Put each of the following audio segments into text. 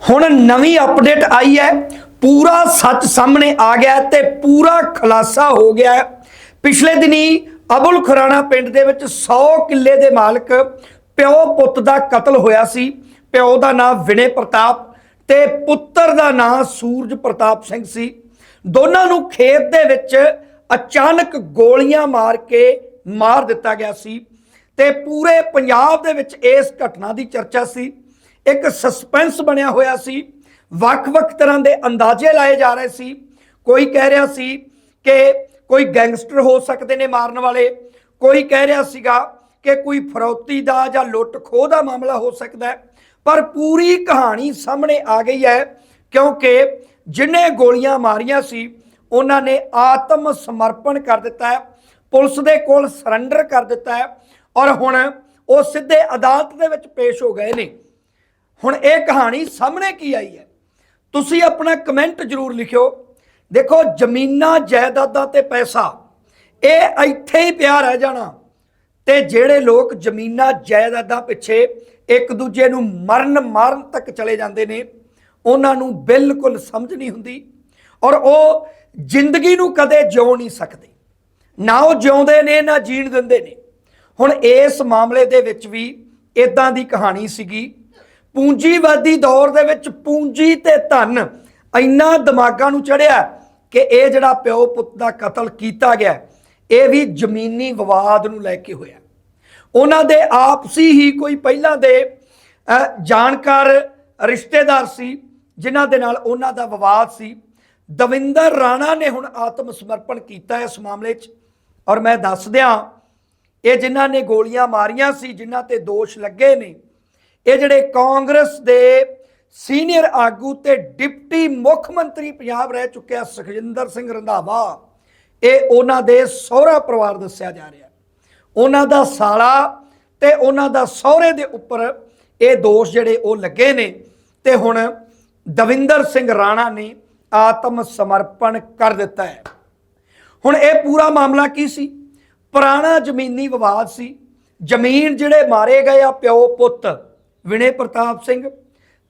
ਹੁਣ ਨਵੀਂ ਅਪਡੇਟ ਆਈ ਹੈ। ਪੂਰਾ ਸੱਚ ਸਾਹਮਣੇ ਆ ਗਿਆ ਹੈ ਤੇ ਪੂਰਾ ਖੁਲਾਸਾ ਹੋ ਗਿਆ ਪਿਛਲੇ ਦਿਨੀ ਅਬੁਲ ਖੁਰਾਣਾ ਪਿੰਡ ਦੇ ਵਿੱਚ 100 ਕਿੱਲੇ ਦੇ ਮਾਲਕ ਪਿਓ ਪੁੱਤ ਦਾ ਕਤਲ ਹੋਇਆ ਸੀ। ਪਿਓ ਦਾ ਨਾਮ ਵਿਨੇ ਪ੍ਰਤਾਪ ਤੇ ਪੁੱਤਰ ਦਾ ਨਾਮ ਸੂਰਜ ਪ੍ਰਤਾਪ ਸਿੰਘ ਸੀ। ਦੋਨਾਂ ਨੂੰ ਖੇਤ ਦੇ ਵਿੱਚ ਅਚਾਨਕ ਗੋਲੀਆਂ ਮਾਰ ਕੇ ਮਾਰ ਦਿੱਤਾ ਗਿਆ ਸੀ ਤੇ ਪੂਰੇ ਪੰਜਾਬ ਦੇ ਵਿੱਚ ਇਸ ਘਟਨਾ ਦੀ ਚਰਚਾ ਸੀ। ਇੱਕ ਸਸਪੈਂਸ ਬਣਿਆ ਹੋਇਆ ਸੀ। ਵੱਖ-ਵੱਖ ਤਰ੍ਹਾਂ ਦੇ ਅੰਦਾਜ਼ੇ ਲਾਏ ਜਾ ਰਹੇ ਸੀ। ਕੋਈ ਕਹਿ ਰਿਹਾ ਸੀ ਕਿ ਕੋਈ ਗੈਂਗਸਟਰ ਹੋ ਸਕਦੇ ਨੇ ਮਾਰਨ ਵਾਲੇ। ਕੋਈ ਕਹਿ ਰਿਹਾ ਸੀਗਾ ਕਿ ਕੋਈ ਫਰੌਤੀ ਦਾ ਜਾਂ ਲੁੱਟ ਖੋਹ ਦਾ ਮਾਮਲਾ ਹੋ ਸਕਦਾ ਹੈ। ਪਰ ਪੂਰੀ ਕਹਾਣੀ ਸਾਹਮਣੇ ਆ ਗਈ ਹੈ ਕਿਉਂਕਿ ਜਿਨੇ ਗੋਲੀਆਂ ਮਾਰੀਆਂ ਸੀ, ਉਹਨਾਂ ਨੇ ਆਤਮ ਸਮਰਪਣ ਕਰ ਦਿੱਤਾ ਹੈ। ਪੁਲਿਸ ਦੇ ਕੋਲ ਸਰੈਂਡਰ ਕਰ ਦਿੱਤਾ ਹੈ। ਔਰ ਹੁਣ ਉਹ ਸਿੱਧੇ ਅਦਾਲਤ ਦੇ ਵਿੱਚ ਪੇਸ਼ ਹੋ ਗਏ ਨੇ। ਹੁਣ ਇਹ ਕਹਾਣੀ ਸਾਹਮਣੇ ਕੀ ਆਈ ਹੈ? ਤੁਸੀਂ ਆਪਣਾ ਕਮੈਂਟ ਜ਼ਰੂਰ ਲਿਖਿਓ। ਦੇਖੋ, ਜ਼ਮੀਨਾਂ, ਜਾਇਦਾਦਾਂ ਤੇ ਪੈਸਾ, ਇਹ ਇੱਥੇ ਹੀ ਪਿਆ ਰਹਿ ਜਾਣਾ। ਤੇ ਜਿਹੜੇ ਲੋਕ ਜ਼ਮੀਨਾਂ, ਜਾਇਦਾਦਾਂ ਪਿੱਛੇ ਇੱਕ ਦੂਜੇ ਨੂੰ ਮਰਨ ਮਾਰਨ ਤੱਕ ਚਲੇ ਜਾਂਦੇ ਨੇ, ਉਹਨਾਂ ਨੂੰ ਬਿਲਕੁਲ ਸਮਝ ਨਹੀਂ ਹੁੰਦੀ ਔਰ ਉਹ ਜ਼ਿੰਦਗੀ ਨੂੰ ਕਦੇ ਜਿਉ ਨਹੀਂ ਸਕਦੇ। ਨਾ ਉਹ ਜਿਉਂਦੇ ਨੇ, ਨਾ ਜੀਣ ਦਿੰਦੇ ਨੇ। ਹੁਣ ਇਸ ਮਾਮਲੇ ਦੇ ਵਿੱਚ ਵੀ ਇਦਾਂ ਦੀ ਕਹਾਣੀ ਸੀਗੀ। ਪੂੰਜੀਵਾਦੀ ਦੌਰ ਦੇ ਵਿੱਚ ਪੂੰਜੀ ਤੇ ਧਨ ਇੰਨਾ ਦਿਮਾਗਾਂ ਨੂੰ ਚੜਿਆ ਕਿ ਇਹ ਜਿਹੜਾ ਪਿਓ ਪੁੱਤ ਦਾ ਕਤਲ ਕੀਤਾ ਗਿਆ, ਇਹ ਵੀ ਜ਼ਮੀਨੀ ਵਿਵਾਦ ਨੂੰ ਲੈ ਕੇ ਹੋਇਆ। ਉਹਨਾਂ ਦੇ ਆਪਸੀ ਹੀ ਕੋਈ ਪਹਿਲਾਂ ਦੇ ਜਾਣਕਾਰ ਰਿਸ਼ਤੇਦਾਰ ਸੀ, ਜਿਨ੍ਹਾਂ ਦੇ ਨਾਲ ਉਹਨਾਂ ਦਾ ਵਿਵਾਦ ਸੀ। ਦਵਿੰਦਰ ਰਾਣਾ ਨੇ ਹੁਣ ਆਤਮ ਸਮਰਪਣ ਕੀਤਾ ਇਸ ਮਾਮਲੇ 'ਚ। ਔਰ ਮੈਂ ਦੱਸ ਦਿਆਂ, ਇਹ ਜਿਨ੍ਹਾਂ ਨੇ ਗੋਲੀਆਂ ਮਾਰੀਆਂ ਸੀ, ਜਿਨ੍ਹਾਂ ਤੇ ਦੋਸ਼ ਲੱਗੇ ਨੇ ਇਹ ਜਿਹੜੇ ਕਾਂਗਰਸ ਦੇ ਸੀਨੀਅਰ ਆਗੂ ਤੇ ਡਿਪਟੀ ਮੁੱਖ ਮੰਤਰੀ ਪੰਜਾਬ ਰਹਿ ਚੁੱਕਿਆ ਸੁਖਜਿੰਦਰ ਸਿੰਘ ਰੰਧਾਵਾ, ਇਹ ਉਹਨਾਂ ਦੇ ਸਹੁਰਾ ਪਰਿਵਾਰ ਦੱਸਿਆ ਜਾ ਰਿਹਾ ਉਹਨਾਂ ਦਾ ਸਾਲਾ ਤੇ ਉਹਨਾਂ ਦਾ ਸਹੁਰੇ ਦੇ ਉੱਪਰ ਇਹ ਦੋਸ਼ ਜਿਹੜੇ ਉਹ ਲੱਗੇ ਨੇ ਤੇ ਹੁਣ ਦਵਿੰਦਰ ਸਿੰਘ ਰਾਣਾ ਨੇ ਆਤਮ ਸਮਰਪਣ ਕਰ ਦਿੱਤਾ ਹੈ। ਹੁਣ ਇਹ ਪੂਰਾ ਮਾਮਲਾ ਕੀ ਸੀ? ਪੁਰਾਣਾ ਜ਼ਮੀਨੀ ਵਿਵਾਦ ਸੀ। ਜ਼ਮੀਨ ਜਿਹੜੇ ਮਾਰੇ ਗਏ ਆ ਪਿਓ ਪੁੱਤ। ਵਿਨੇ ਪ੍ਰਤਾਪ ਸਿੰਘ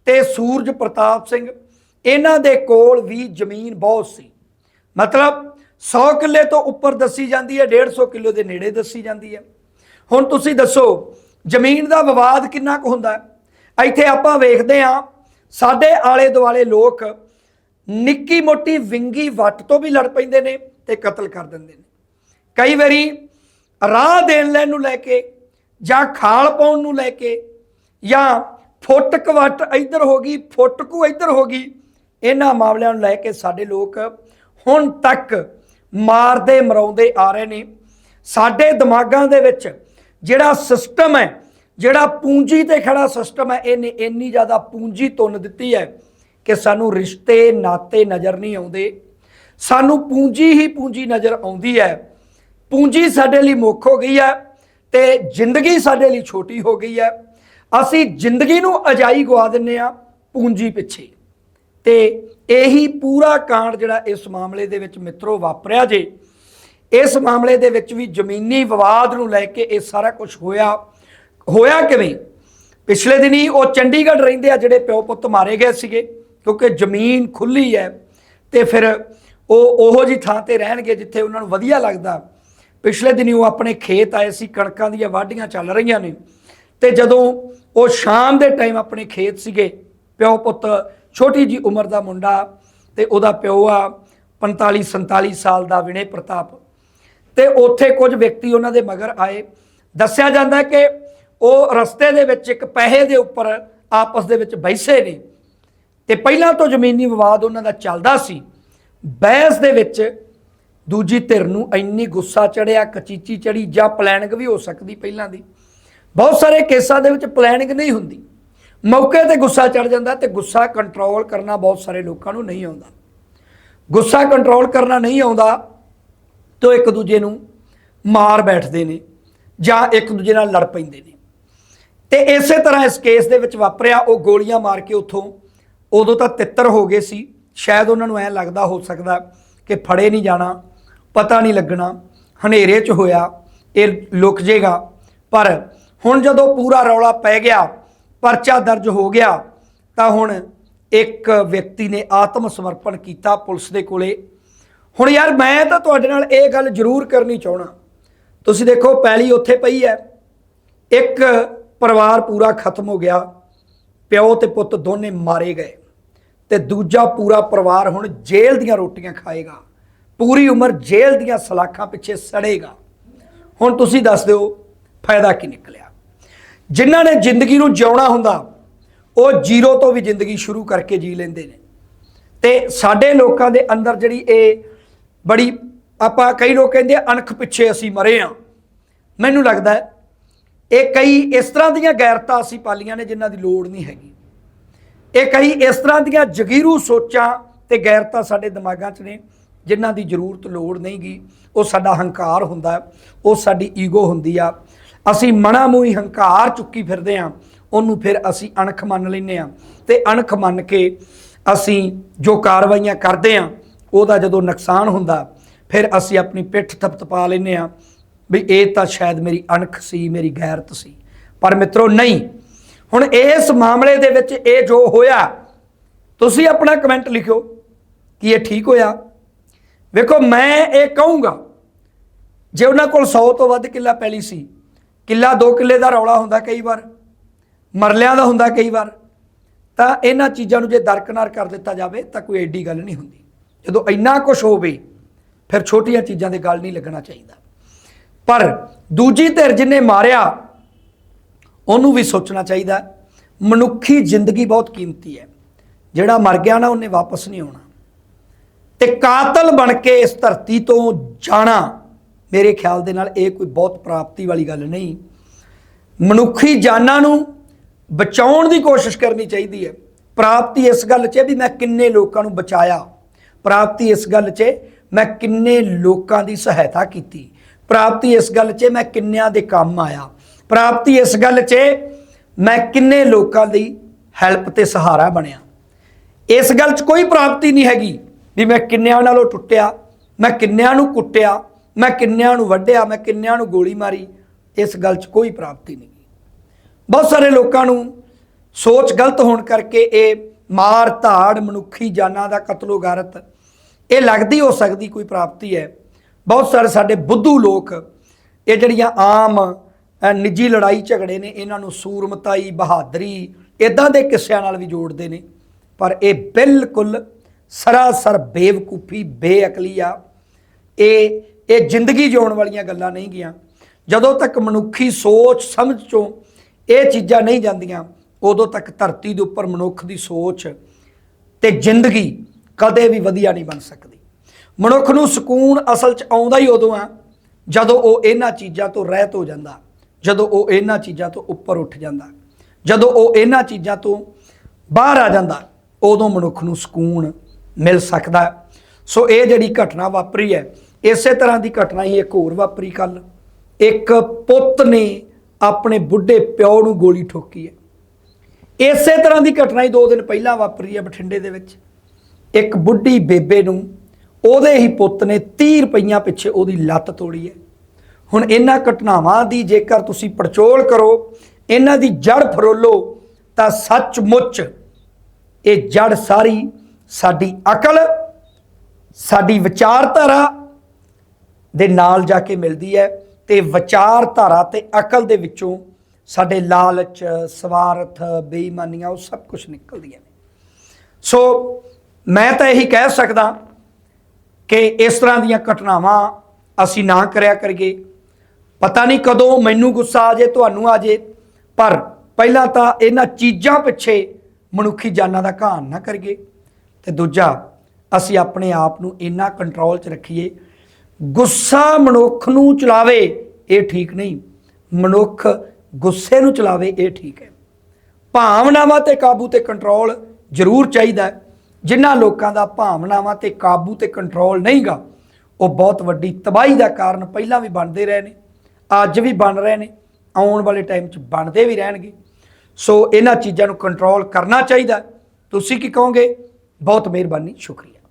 ਤੇ ਸੂਰਜ ਪ੍ਰਤਾਪ ਸਿੰਘ। ਇਹਨਾਂ ਦੇ ਕੋਲ ਵੀ ਜ਼ਮੀਨ ਬਹੁਤ ਸੀ। ਮਤਲਬ 100 ਕਿੱਲੇ ਤੋਂ ਉੱਪਰ ਦੱਸੀ ਜਾਂਦੀ ਹੈ 150 ਕਿੱਲੇ ਦੇ ਨੇੜੇ ਦੱਸੀ ਜਾਂਦੀ ਹੈ। ਹੁਣ ਤੁਸੀਂ ਦੱਸੋ, ਜ਼ਮੀਨ ਦਾ ਵਿਵਾਦ ਕਿੰਨਾ ਕੁ ਹੁੰਦਾ ਹੈ? ਇੱਥੇ ਆਪਾਂ ਵੇਖਦੇ ਹਾਂ, ਸਾਡੇ ਆਲੇ ਦੁਆਲੇ ਲੋਕ ਨਿੱਕੀ ਮੋਟੀ ਵਿੰਗੀ ਵੱਟ ਤੋਂ ਵੀ ਲੜ ਪੈਂਦੇ ਨੇ ਤੇ ਕਤਲ ਕਰ ਦਿੰਦੇ ਨੇ। ਕਈ ਵਾਰੀ ਰਾਹ ਦੇਣ ਲੈਣ ਨੂੰ ਲੈ ਕੇ ਜਾਂ ਖਾਲ ਪਾਉਣ ਨੂੰ ਲੈ ਕੇ ਜਾਂ ਫੁੱਟ ਕਵੱਟ ਇੱਧਰ ਹੋ ਗਈ ਫੁੱਟ ਕੁ ਇੱਧਰ ਹੋ ਗਈ, ਇਹਨਾਂ ਮਾਮਲਿਆਂ ਨੂੰ ਲੈ ਕੇ ਸਾਡੇ ਲੋਕ ਹੁਣ ਤੱਕ ਮਾਰਦੇ ਮਰਾਉਂਦੇ ਆ ਰਹੇ ਨੇ। ਸਾਡੇ ਦਿਮਾਗਾਂ ਦੇ ਵਿੱਚ ਜਿਹੜਾ ਸਿਸਟਮ ਹੈ, ਜਿਹੜਾ ਪੂੰਜੀ ਤੇ ਖੜਾ ਸਿਸਟਮ ਹੈ, ਇਹਨੇ ਇੰਨੀ ਜ਼ਿਆਦਾ ਪੂੰਜੀ ਤੁੰਨ ਦਿੱਤੀ ਹੈ ਕਿ ਸਾਨੂੰ ਰਿਸ਼ਤੇ, ਨਾਤੇ ਨਜ਼ਰ ਨਹੀਂ ਆਉਂਦੇ। ਸਾਨੂੰ ਪੂੰਜੀ ਹੀ ਪੂੰਜੀ ਨਜ਼ਰ ਆਉਂਦੀ ਹੈ। ਪੂੰਜੀ ਸਾਡੇ ਲਈ ਮੁੱਖ ਹੋ ਗਈ ਹੈ ਤੇ ਜ਼ਿੰਦਗੀ ਸਾਡੇ ਲਈ ਛੋਟੀ ਹੋ ਗਈ ਹੈ। ਅਸੀਂ ਜ਼ਿੰਦਗੀ ਨੂੰ ਅਜਾਈ ਗਵਾ ਦਿੰਨੇ ਆ ਪੂੰਜੀ ਪਿੱਛੇ। ਤੇ ਇਹੀ ਪੂਰਾ ਕਾਂਡ ਜਿਹੜਾ ਇਸ ਮਾਮਲੇ ਦੇ ਵਿੱਚ ਮਿੱਤਰੋ ਵਾਪਰਿਆ ਜੇ, ਇਸ ਮਾਮਲੇ ਦੇ ਵਿੱਚ ਵੀ ਜ਼ਮੀਨੀ ਵਿਵਾਦ ਨੂੰ ਲੈ ਕੇ ਇਹ ਸਾਰਾ ਕੁਝ ਹੋਇਆ। ਹੋਇਆ ਕਿਵੇਂ? ਪਿਛਲੇ ਦਿਨੀ ਉਹ ਚੰਡੀਗੜ੍ਹ ਰਹਿੰਦੇ ਆ ਜਿਹੜੇ ਪਿਓ ਪੁੱਤ ਮਾਰੇ ਗਏ ਸੀਗੇ, ਕਿਉਂਕਿ ਜ਼ਮੀਨ ਖੁੱਲੀ ਹੈ ਤੇ ਫਿਰ ਉਹ ਉਹੋ ਜੀ ਥਾਂ ਤੇ ਰਹਿਣਗੇ ਜਿੱਥੇ ਉਹਨਾਂ ਨੂੰ ਵਧੀਆ ਲੱਗਦਾ। ਪਿਛਲੇ ਦਿਨੀ ਉਹ ਆਪਣੇ ਖੇਤ ਆਏ ਸੀ, ਕਣਕਾਂ ਦੀਆਂ ਵਾਢੀਆਂ ਚੱਲ ਰਹੀਆਂ ਨੇ। ਤੇ ਜਦੋਂ ਉਹ ਸ਼ਾਮ ਦੇ ਟਾਈਮ ਆਪਣੇ ਖੇਤ ਸੀਗੇ, ਪਿਓ ਪੁੱਤ, ਛੋਟੀ ਜੀ ਉਮਰ ਦਾ ਮੁੰਡਾ ਤੇ ਉਹਦਾ ਪਿਓ ਆ 45 47 ਸਾਲ ਦਾ ਵਿਨੇ ਪ੍ਰਤਾਪ। ਤੇ ਉੱਥੇ ਕੁਝ ਵਿਅਕਤੀ ਉਹਨਾਂ ਦੇ ਮਗਰ ਆਏ। ਦੱਸਿਆ ਜਾਂਦਾ ਕਿ ਉਹ ਰਸਤੇ ਦੇ ਵਿੱਚ ਇੱਕ ਪੈਸੇ ਦੇ ਉੱਪਰ ਆਪਸ ਦੇ ਵਿੱਚ ਬੈਸੇ ਨੇ। ਤੇ ਪਹਿਲਾਂ ਤੋਂ ਜ਼ਮੀਨੀ ਵਿਵਾਦ ਉਹਨਾਂ ਦਾ ਚੱਲਦਾ ਸੀ। ਬਹਿਸ ਦੇ ਵਿੱਚ ਦੂਜੀ ਧਿਰ ਨੂੰ ਇੰਨੀ ਗੁੱਸਾ ਚੜਿਆ, ਕਚੀਚੀ ਚੜੀ ਜਾਂ ਪਲੈਨਿੰਗ ਵੀ ਹੋ ਸਕਦੀ ਪਹਿਲਾਂ ਦੀ। ਬਹੁਤ ਸਾਰੇ ਕੇਸਾਂ ਦੇ ਵਿੱਚ ਪਲੈਨਿੰਗ ਨਹੀਂ ਹੁੰਦੀ। ਮੌਕੇ ਤੇ ਗੁੱਸਾ ਚੜ ਜਾਂਦਾ ਤੇ ਗੁੱਸਾ ਕੰਟਰੋਲ ਕਰਨਾ ਬਹੁਤ ਸਾਰੇ ਲੋਕਾਂ ਨੂੰ ਨਹੀਂ ਆਉਂਦਾ। ਗੁੱਸਾ ਕੰਟਰੋਲ ਕਰਨਾ ਨਹੀਂ ਆਉਂਦਾ ਤਾਂ ਇੱਕ ਦੂਜੇ ਨੂੰ ਮਾਰ ਬੈਠਦੇ ਨੇ ਜਾਂ ਇੱਕ ਦੂਜੇ ਨਾਲ ਲੜ ਪੈਂਦੇ ਨੇ। ਤੇ ਇਸੇ ਤਰ੍ਹਾਂ ਇਸ ਕੇਸ ਦੇ ਵਿੱਚ ਵਾਪਰਿਆ, ਉਹ ਗੋਲੀਆਂ ਮਾਰ ਕੇ ਉੱਥੋਂ ਉਦੋਂ ਤਾਂ ਤਿੱਤਰ ਹੋ ਗਏ ਸੀ। ਸ਼ਾਇਦ ਉਹਨਾਂ ਨੂੰ ਐ ਲੱਗਦਾ ਹੋ ਸਕਦਾ ਕਿ ਫੜੇ ਨਹੀਂ ਜਾਣਾ, ਪਤਾ ਨਹੀਂ ਲੱਗਣਾ, ਹਨੇਰੇ 'ਚ ਹੋਇਆ, ਇਹ ਲੁਕ ਜੇਗਾ। ਪਰ ਹੁਣ ਜਦੋਂ ਪੂਰਾ ਰੌਲਾ ਪੈ ਗਿਆ, ਪਰਚਾ ਦਰਜ ਹੋ ਗਿਆ, ਤਾਂ ਹੁਣ ਇੱਕ ਵਿਅਕਤੀ ਨੇ ਆਤਮ ਸਮਰਪਣ ਕੀਤਾ ਪੁਲਿਸ ਦੇ ਕੋਲੇ। ਹੁਣ ਯਾਰ ਮੈਂ ਤਾਂ ਤੁਹਾਡੇ ਨਾਲ ਇਹ ਗੱਲ ਜ਼ਰੂਰ ਕਰਨੀ ਚਾਹਣਾ ਤੁਸੀਂ ਦੇਖੋ ਪਹਿਲੀ ਉੱਥੇ ਪਈ ਹੈ। ਇੱਕ ਪਰਿਵਾਰ ਪੂਰਾ ਖਤਮ ਹੋ ਗਿਆ। ਪਿਓ ਤੇ ਪੁੱਤ ਦੋਨੇ ਮਾਰੇ ਗਏ। ਤੇ ਦੂਜਾ ਪੂਰਾ ਪਰਿਵਾਰ ਹੁਣ ਜੇਲ੍ਹ ਦੀਆਂ ਰੋਟੀਆਂ ਖਾਏਗਾ। ਪੂਰੀ ਉਮਰ ਜੇਲ੍ਹ ਦੀਆਂ ਸਲਾਖਾਂ ਪਿੱਛੇ ਸੜੇਗਾ। ਹੁਣ ਤੁਸੀਂ ਦੱਸ ਦਿਓ, ਫਾਇਦਾ ਕੀ ਨਿਕਲਿਆ? ਜਿਨ੍ਹਾਂ ਨੇ ਜ਼ਿੰਦਗੀ ਨੂੰ ਜਿਉਣਾ ਹੁੰਦਾ, ਉਹ ਜ਼ੀਰੋ ਤੋਂ ਵੀ ਜ਼ਿੰਦਗੀ ਸ਼ੁਰੂ ਕਰਕੇ ਜੀ ਲੈਂਦੇ ਨੇ। ਤੇ ਸਾਡੇ ਲੋਕਾਂ ਦੇ ਅੰਦਰ ਜਿਹੜੀ ਇਹ ਬੜੀ, ਆਪਾਂ ਕਈ ਲੋਕ ਕਹਿੰਦੇ ਅਣਖ ਪਿੱਛੇ ਅਸੀਂ ਮਰੇ ਆ। ਮੈਨੂੰ ਲੱਗਦਾ ਇਹ ਕਈ ਇਸ ਤਰ੍ਹਾਂ ਦੀਆਂ ਗੈਰਤਾਂ ਅਸੀਂ ਪਾਲੀਆਂ ਨੇ ਜਿਨ੍ਹਾਂ ਦੀ ਲੋੜ ਨਹੀਂ ਹੈਗੀ। ਇਹ ਕਈ ਇਸ ਤਰ੍ਹਾਂ ਦੀਆਂ ਜਗੀਰੂ ਸੋਚਾਂ ਤੇ ਗੈਰਤਾਂ ਸਾਡੇ ਦਿਮਾਗਾਂ 'ਚ ਨੇ, ਜਿਨ੍ਹਾਂ ਦੀ ਜ਼ਰੂਰਤ ਲੋੜ ਨਹੀਂਗੀ। ਉਹ ਸਾਡਾ ਹੰਕਾਰ ਹੁੰਦਾ, ਉਹ ਸਾਡੀ ਈਗੋ ਹੁੰਦੀ ਆ। ਅਸੀਂ ਮਣਾ ਮੂੰਹ ਹੰਕਾਰ ਚੁੱਕੀ ਫਿਰਦੇ ਆ ਉਹਨੂੰ ਫਿਰ ਅਸੀਂ ਅਣਖ ਮੰਨ ਲੈਂਦੇ ਆ ਤੇ ਅਣਖ ਮੰਨ ਕੇ ਅਸੀਂ ਜੋ ਕਾਰਵਾਈਆਂ ਕਰਦੇ ਆ ਉਹਦਾ ਜਦੋਂ ਨੁਕਸਾਨ ਹੁੰਦਾ, ਫਿਰ ਅਸੀਂ ਆਪਣੀ ਪਿੱਠ ਥਪਥਪਾ ਲੈਂਦੇ ਆ ਵੀ ਇਹ ਤਾਂ ਸ਼ਾਇਦ ਮੇਰੀ ਅਣਖ ਸੀ, ਮੇਰੀ ਗੈਰਤ ਸੀ। ਪਰ ਮਿੱਤਰੋ, ਨਹੀਂ। ਹੁਣ ਇਸ ਮਾਮਲੇ ਦੇ ਵਿੱਚ ਇਹ ਜੋ ਹੋਇਆ, ਤੁਸੀਂ ਆਪਣਾ ਕਮੈਂਟ ਲਿਖਿਓ ਕਿ ਇਹ ਠੀਕ ਹੋਇਆ। ਵੇਖੋ, ਮੈਂ ਇਹ ਕਹੂੰਗਾ, ਜੇ ਉਹਨਾਂ ਕੋਲ 100 ਤੋਂ ਵੱਧ ਕਿੱਲਾ ਪੈਲੀ ਸੀ ਕਿੱਲਾ 2 ਕਿੱਲੇ ਦਾ ਰੌਲਾ ਹੁੰਦਾ ਕਈ ਵਾਰ, ਮਰਲਿਆਂ ਦਾ ਹੁੰਦਾ ਕਈ ਵਾਰ, ਤਾਂ ਇਹਨਾਂ ਚੀਜ਼ਾਂ ਨੂੰ ਜੇ ਦਰਕਨਾਰ ਕਰ ਦਿੱਤਾ ਜਾਵੇ ਤਾਂ ਕੋਈ ਐਡੀ ਗੱਲ ਨਹੀਂ ਹੁੰਦੀ। ਜਦੋਂ ਇੰਨਾ ਕੁਝ ਹੋਵੇ, ਫਿਰ ਛੋਟੀਆਂ ਚੀਜ਼ਾਂ ਦੇ ਗੱਲ ਨਹੀਂ ਲੱਗਣਾ ਚਾਹੀਦਾ। ਪਰ ਦੂਜੀ ਧਿਰ ਜਿਹਨੇ ਮਾਰਿਆ, ਉਹਨੂੰ ਵੀ ਸੋਚਣਾ ਚਾਹੀਦਾ, ਮਨੁੱਖੀ ਜ਼ਿੰਦਗੀ ਬਹੁਤ ਕੀਮਤੀ ਹੈ। ਜਿਹੜਾ ਮਰ ਗਿਆ ਨਾ, ਉਹਨੇ ਵਾਪਸ ਨਹੀਂ ਆਉਣਾ। ਤੇ ਕਾਤਲ ਬਣ ਕੇ ਇਸ ਧਰਤੀ ਤੋਂ ਜਾਣਾ ਮੇਰੇ ਖਿਆਲ ਦੇ ਨਾਲ ਇਹ ਕੋਈ ਬਹੁਤ ਪ੍ਰਾਪਤੀ ਵਾਲੀ ਗੱਲ ਨਹੀਂ। ਮਨੁੱਖੀ ਜਾਨਾਂ ਨੂੰ ਬਚਾਉਣ ਦੀ ਕੋਸ਼ਿਸ਼ ਕਰਨੀ ਚਾਹੀਦੀ ਹੈ। ਪ੍ਰਾਪਤੀ ਇਸ ਗੱਲ 'ਚ ਵੀ ਮੈਂ ਕਿੰਨੇ ਲੋਕਾਂ ਨੂੰ ਬਚਾਇਆ। ਪ੍ਰਾਪਤੀ ਇਸ ਗੱਲ 'ਚ ਮੈਂ ਕਿੰਨੇ ਲੋਕਾਂ ਦੀ ਸਹਾਇਤਾ ਕੀਤੀ। ਪ੍ਰਾਪਤੀ ਇਸ ਗੱਲ 'ਚ ਮੈਂ ਕਿੰਨਿਆਂ ਦੇ ਕੰਮ ਆਇਆ। ਪ੍ਰਾਪਤੀ ਇਸ ਗੱਲ 'ਚ ਮੈਂ ਕਿੰਨੇ ਲੋਕਾਂ ਦੀ ਹੈਲਪ ਤੇ ਸਹਾਰਾ ਬਣਿਆ। ਇਸ ਗੱਲ 'ਚ ਕੋਈ ਪ੍ਰਾਪਤੀ ਨਹੀਂ ਹੈਗੀ ਵੀ ਮੈਂ ਕਿੰਨਿਆਂ ਨਾਲੋਂ ਟੁੱਟਿਆ, ਮੈਂ ਕਿੰਨਿਆਂ ਨੂੰ ਕੁੱਟਿਆ। ਮੈਂ ਕਿੰਨਿਆਂ ਨੂੰ ਵੱਢਿਆ, ਮੈਂ ਕਿੰਨਿਆਂ ਨੂੰ ਗੋਲੀ ਮਾਰੀ, ਇਸ ਗੱਲ 'ਚ ਕੋਈ ਪ੍ਰਾਪਤੀ ਨਹੀਂ। ਬਹੁਤ ਸਾਰੇ ਲੋਕਾਂ ਨੂੰ ਸੋਚ ਗਲਤ ਹੋਣ ਕਰਕੇ ਇਹ ਮਾਰ ਧਾੜ ਮਨੁੱਖੀ ਜਾਨਾਂ ਦਾ ਕਤਲੋਗਾਰਤ, ਇਹ ਲੱਗਦੀ ਹੋ ਸਕਦੀ ਕੋਈ ਪ੍ਰਾਪਤੀ ਹੈ। ਬਹੁਤ ਸਾਰੇ ਸਾਡੇ ਬੁੱਧੂ ਲੋਕ ਇਹ ਜਿਹੜੀਆਂ ਆਮ ਨਿੱਜੀ ਲੜਾਈ ਝਗੜੇ ਨੇ, ਇਹਨਾਂ ਨੂੰ ਸੂਰਮਤਾਈ, ਬਹਾਦਰੀ ਇਦਾਂ ਦੇ ਕਿੱਸਿਆਂ ਨਾਲ ਵੀ ਜੋੜਦੇ ਨੇ। ਪਰ ਇਹ ਬਿਲਕੁਲ ਸਰਾਸਰ ਬੇਵਕੂਫੀ, ਬੇਅਕਲੀ ਆ। ਇਹ ਇਹ ਜ਼ਿੰਦਗੀ ਜਿਉਣ ਵਾਲੀਆਂ ਗੱਲਾਂ ਨਹੀਂ ਗੀਆਂ ਜਦੋਂ ਤੱਕ ਮਨੁੱਖੀ ਸੋਚ ਸਮਝ ਚੋਂ ਇਹ ਚੀਜ਼ਾਂ ਨਹੀਂ ਜਾਂਦੀਆਂ, ਉਦੋਂ ਤੱਕ ਧਰਤੀ ਦੇ ਉੱਪਰ ਮਨੁੱਖ ਦੀ ਸੋਚ ਤੇ ਜ਼ਿੰਦਗੀ ਕਦੇ ਵੀ ਵਧੀਆ ਨਹੀਂ ਬਣ ਸਕਦੀ। ਮਨੁੱਖ ਨੂੰ ਸਕੂਨ ਅਸਲ 'ਚ ਆਉਂਦਾ ਹੀ ਉਦੋਂ ਆ, ਜਦੋਂ ਉਹ ਇਹਨਾਂ ਚੀਜ਼ਾਂ ਤੋਂ ਰਹਿਤ ਹੋ ਜਾਂਦਾ, ਜਦੋਂ ਉਹ ਇਹਨਾਂ ਚੀਜ਼ਾਂ ਤੋਂ ਉੱਪਰ ਉੱਠ ਜਾਂਦਾ, ਜਦੋਂ ਉਹ ਇਹਨਾਂ ਚੀਜ਼ਾਂ ਤੋਂ ਬਾਹਰ ਆ ਜਾਂਦਾ, ਉਦੋਂ ਮਨੁੱਖ ਨੂੰ ਸਕੂਨ ਮਿਲ ਸਕਦਾ। ਸੋ ਇਹ ਜਿਹੜੀ ਘਟਨਾ ਵਾਪਰੀ ਹੈ ਇਸੇ ਤਰ੍ਹਾਂ ਦੀ ਘਟਨਾ ਹੀ ਇੱਕ ਹੋਰ ਵਾਪਰੀ ਕੱਲ ਇੱਕ ਪੁੱਤ ਨੇ ਆਪਣੇ ਬੁੱਢੇ ਪਿਓ ਨੂੰ ਗੋਲੀ ਠੋਕੀ ਹੈ। ਇਸੇ ਤਰ੍ਹਾਂ ਦੀ ਘਟਨਾ ਹੀ 2 ਦਿਨ ਪਹਿਲਾਂ ਵਾਪਰੀ ਹੈ ਬਠਿੰਡੇ ਦੇ ਵਿੱਚ। ਇੱਕ ਬੁੱਢੀ ਬੇਬੇ ਨੂੰ ਉਹਦੇ ਹੀ ਪੁੱਤ ਨੇ 30 ਰੁਪਈਆਂ ਪਿੱਛੇ ਉਹਦੀ ਲੱਤ ਤੋੜੀ ਹੈ। ਹੁਣ ਇਹਨਾਂ ਘਟਨਾਵਾਂ ਦੀ ਜੇਕਰ ਤੁਸੀਂ ਪੜਚੋਲ ਕਰੋ, ਇਹਨਾਂ ਦੀ ਜੜ ਫਰੋਲੋ, ਤਾਂ ਸੱਚਮੁੱਚ ਇਹ ਜੜ ਸਾਰੀ ਸਾਡੀ ਅਕਲ, ਸਾਡੀ ਵਿਚਾਰਧਾਰਾ ਦੇ ਨਾਲ ਜਾ ਕੇ ਮਿਲਦੀ ਹੈ ਤੇ ਵਿਚਾਰਧਾਰਾ ਤੇ ਅਕਲ ਦੇ ਵਿੱਚੋਂ ਸਾਡੇ ਲਾਲਚ, ਸਵਾਰਥ, ਬੇਈਮਾਨੀਆਂ, ਉਹ ਸਭ ਕੁਝ ਨਿਕਲਦੀਆਂ ਨੇ। ਸੋ ਮੈਂ ਤਾਂ ਇਹੀ ਕਹਿ ਸਕਦਾ ਕਿ ਇਸ ਤਰ੍ਹਾਂ ਦੀਆਂ ਘਟਨਾਵਾਂ ਅਸੀਂ ਨਾ ਕਰਿਆ ਕਰੀਏ। ਪਤਾ ਨਹੀਂ ਕਦੋਂ ਮੈਨੂੰ ਗੁੱਸਾ ਆ ਜੇ ਤੁਹਾਨੂੰ ਆ ਜੇ ਪਰ ਪਹਿਲਾਂ ਤਾਂ ਇਹਨਾਂ ਚੀਜ਼ਾਂ ਪਿੱਛੇ ਮਨੁੱਖੀ ਜਾਨਾਂ ਦਾ ਘਾਣ ਨਾ ਕਰੀਏ। ਤੇ ਦੂਜਾ, ਅਸੀਂ ਆਪਣੇ ਆਪ ਨੂੰ ਇੰਨਾ ਕੰਟਰੋਲ 'ਚ ਰੱਖੀਏ ਗੁੱਸਾ ਮਨੁੱਖ ਨੂੰ ਚਲਾਵੇ, ਇਹ ਠੀਕ ਨਹੀਂ। ਮਨੁੱਖ ਗੁੱਸੇ ਨੂੰ ਚਲਾਵੇ, ਇਹ ਠੀਕ ਹੈ। ਭਾਵਨਾਵਾਂ ਤੇ ਕਾਬੂ ਤੇ ਕੰਟਰੋਲ ਜ਼ਰੂਰ ਚਾਹੀਦਾ ਹੈ। ਜਿਨ੍ਹਾਂ ਲੋਕਾਂ ਦਾ ਭਾਵਨਾਵਾਂ ਤੇ ਕਾਬੂ ਤੇ ਕੰਟਰੋਲ ਨਹੀਂਗਾ, ਉਹ ਬਹੁਤ ਵੱਡੀ ਤਬਾਹੀ ਦਾ ਕਾਰਨ ਪਹਿਲਾਂ ਵੀ ਬਣਦੇ ਰਹੇ ਨੇ, ਅੱਜ ਵੀ ਬਣ ਰਹੇ ਨੇ, ਆਉਣ ਵਾਲੇ ਟਾਈਮ 'ਚ ਬਣਦੇ ਵੀ ਰਹਿਣਗੇ। ਸੋ ਇਹਨਾਂ ਚੀਜ਼ਾਂ ਨੂੰ ਕੰਟਰੋਲ ਕਰਨਾ ਚਾਹੀਦਾ ਤੁਸੀਂ ਕੀ ਕਹੋਗੇ? ਬਹੁਤ ਮਿਹਰਬਾਨੀ, ਸ਼ੁਕਰੀਆ।